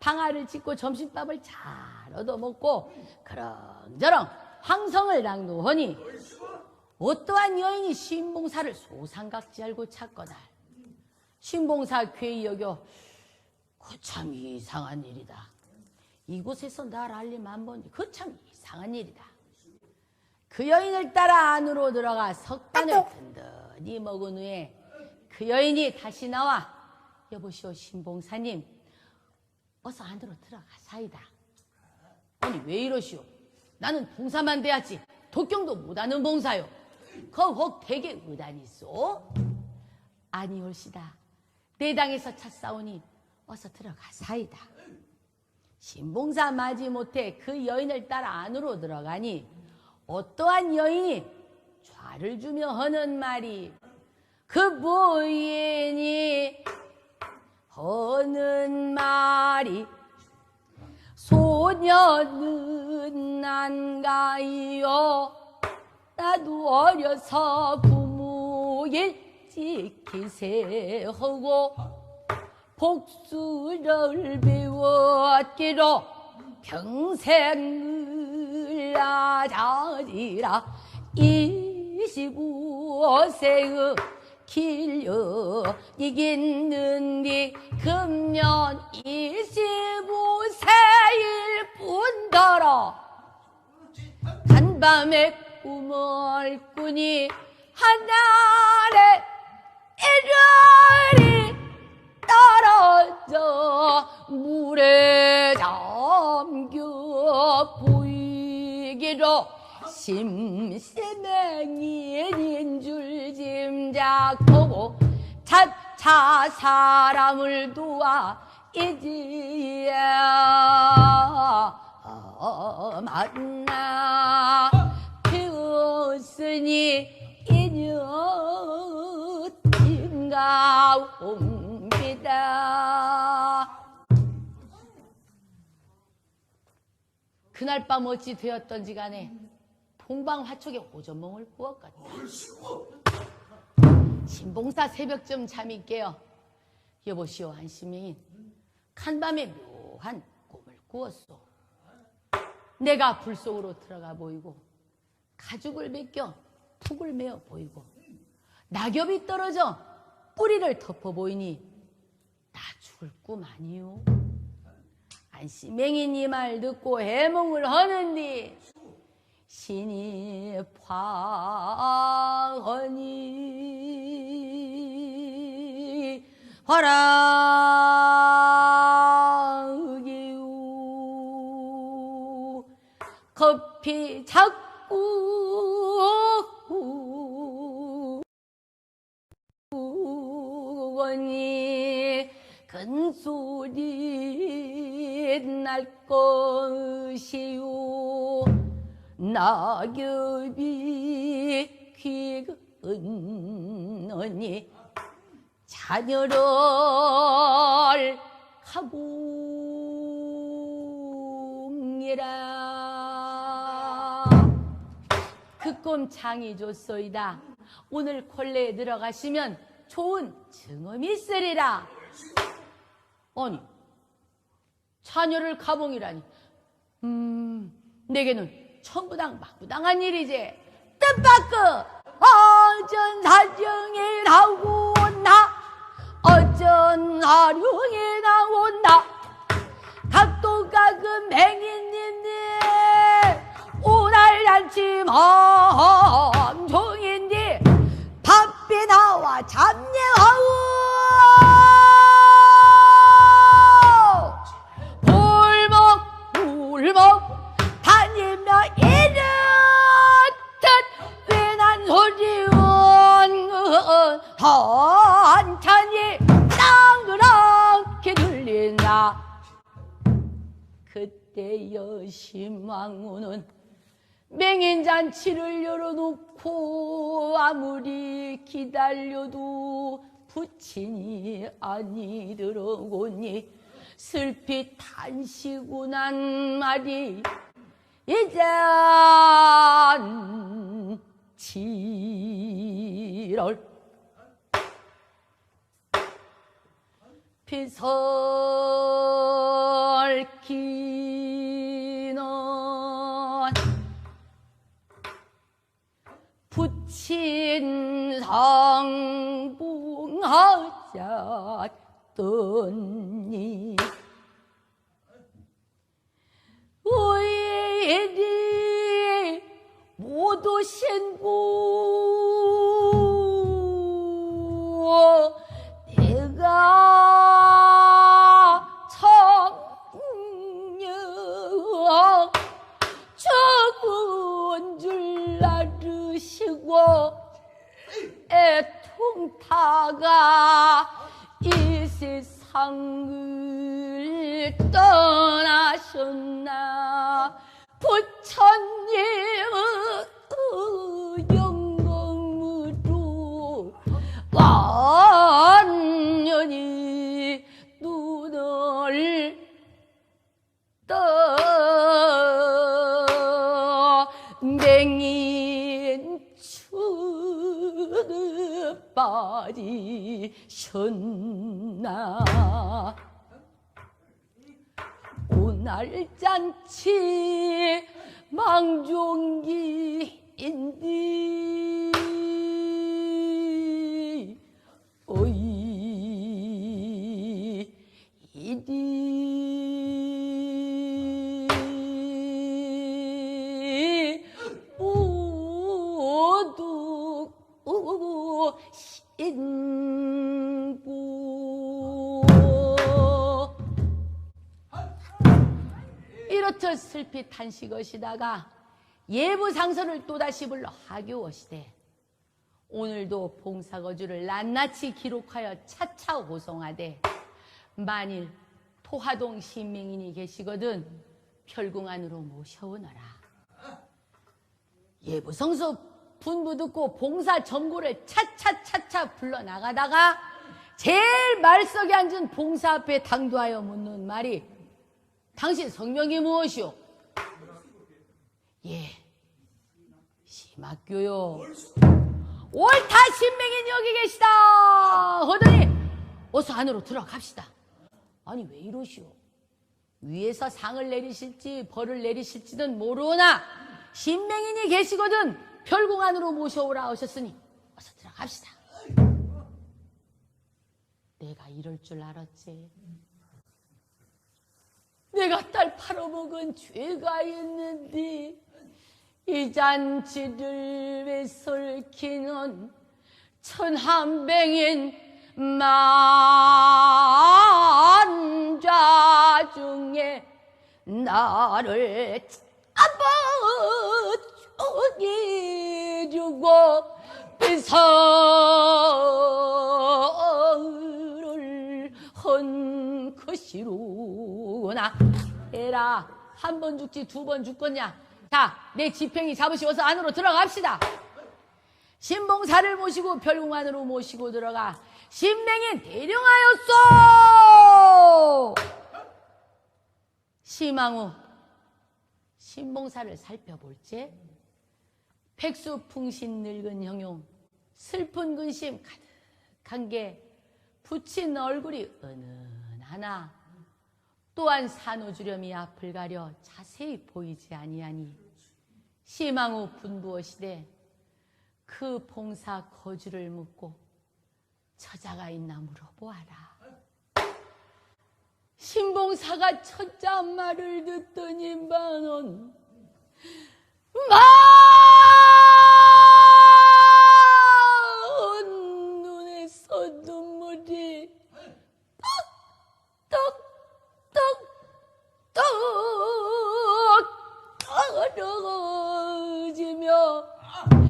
방아를 찢고 점심밥을 잘 얻어먹고 그렁저렁 황성을 낭도하니 어떠한 여인이 신봉사를 소상각지 알고 찾거나 신봉사 괴이 여겨 그참 이상한 일이다. 이곳에서 날 알림 한 번, 그 참 이상한 일이다. 그 여인을 따라 안으로 들어가 석단을 든든히 먹은 후에 그 여인이 다시 나와 여보시오 신봉사님 어서 안으로 들어가 사이다. 아니 왜 이러시오? 나는 봉사만 돼야지 독경도 못하는 봉사요. 거혹 대개 의단이 있어? 아니올시다. 내 당에서 찾사오니 어서 들어가 사이다. 신봉사 마지 못해 그 여인을 따라 안으로 들어가니 어떠한 여인이 좌를 주며 하는 말이 그 부인이 하는 말이 소녀는 난가요. 나도 어려서 부모일 지키세 하고 복수를 배웠기로 평생을 아자리라 이시구세의 길려. 이기는디 금년 이십오세일 뿐더러 간밤에 꿈을 꾸니 하늘에 이별이 떨어져 물에 잠겨 보이기로 심심행인인 줄 짐작하고 차차 사람을 도와 이지야 만나 되었으니 인가 옵니다. 그날 밤 어찌 되었던지 간에 동방화촉에 오전몽을 꾸었거든. 신봉사 새벽쯤 잠이 깨어 여보시오 한시명인 간밤에 묘한 꿈을 꾸었소. 내가 불 속으로 들어가 보이고 가죽을 벗겨 푹을 메어 보이고 낙엽이 떨어져 뿌리를 덮어 보이니 나 죽을 꿈 아니요. 안시맹인 이말 듣고 해몽을 하는디 신이 파하니 화랑이우 커피 자꾸 원이 큰 소리 날 것이요. 낙엽이 귀근하니 자녀를 가봅니다. 그꿈 장이 좋소이다. 오늘 콜레에 들어가시면 좋은 증언이 있으리라. 아니, 자녀를 가봉이라니. 음, 내게는 천부당 막부당한 일이지. 뜻밖의 어전 사정이 나온다. 어전 하룡이 나온다. 각도가 그 맹인인데 오날 잔치 멍종인데 밥비 나와 잡내하오 볼목 울목 다니며 이렇듯 왜난 소리운 한 때 여심왕후는 맹인잔치를 열어놓고 아무리 기다려도 부친이 아니 들어오니 슬피 탄시고 난 말이 이젠 비선 밝 부친 상봉하셨더니 통타가 이 세상을 떠나셨나? 부처님의 빠지셨나? 오날 잔치 망종기인디. 어이 이렇듯 슬피 탄식하시다가 예부 상선을 또다시 불러 하교하시되 오늘도 봉사거주를 낱낱이 기록하여 차차 호송하되 만일 토하동 신명인이 계시거든 별궁 안으로 모셔오너라. 예부성수 분부 듣고 봉사 전고를 차차차차 불러 나가다가 제일 말석에 앉은 봉사 앞에 당도하여 묻는 말이 당신 성명이 무엇이오? 예, 심학교요. 옳다 신명인 여기 계시다 하더니 어서 안으로 들어갑시다. 아니 왜 이러시오? 위에서 상을 내리실지 벌을 내리실지는 모르나 신명인이 계시거든 별궁 안으로 모셔오라 하셨으니 어서 들어갑시다. 내가 이럴 줄 알았지. 내가 딸 팔아먹은 죄가 있는데 이 잔치를 왜 설키는 천한뱅인 만자 중에 나를 잡아주고 비서를 헌 것이로 나 에라 한 번 죽지 두 번 죽겠냐? 자내 지팽이 잡으시고서 안으로 들어갑시다. 신봉사를 모시고 별궁 안으로 모시고 들어가 신맹인 대령하였소! 시망후 신봉사를 살펴볼지? 백수풍신 늙은 형용 슬픈 근심 가득한 게 붙인 얼굴이 은은하나 또한 산후주렴이 앞을 가려 자세히 보이지 아니하니 시망후 분부하시되 그 봉사 거주를 묻고 처자가 있나 물어보아라. 신봉사가 첫자 말을 듣더니 만원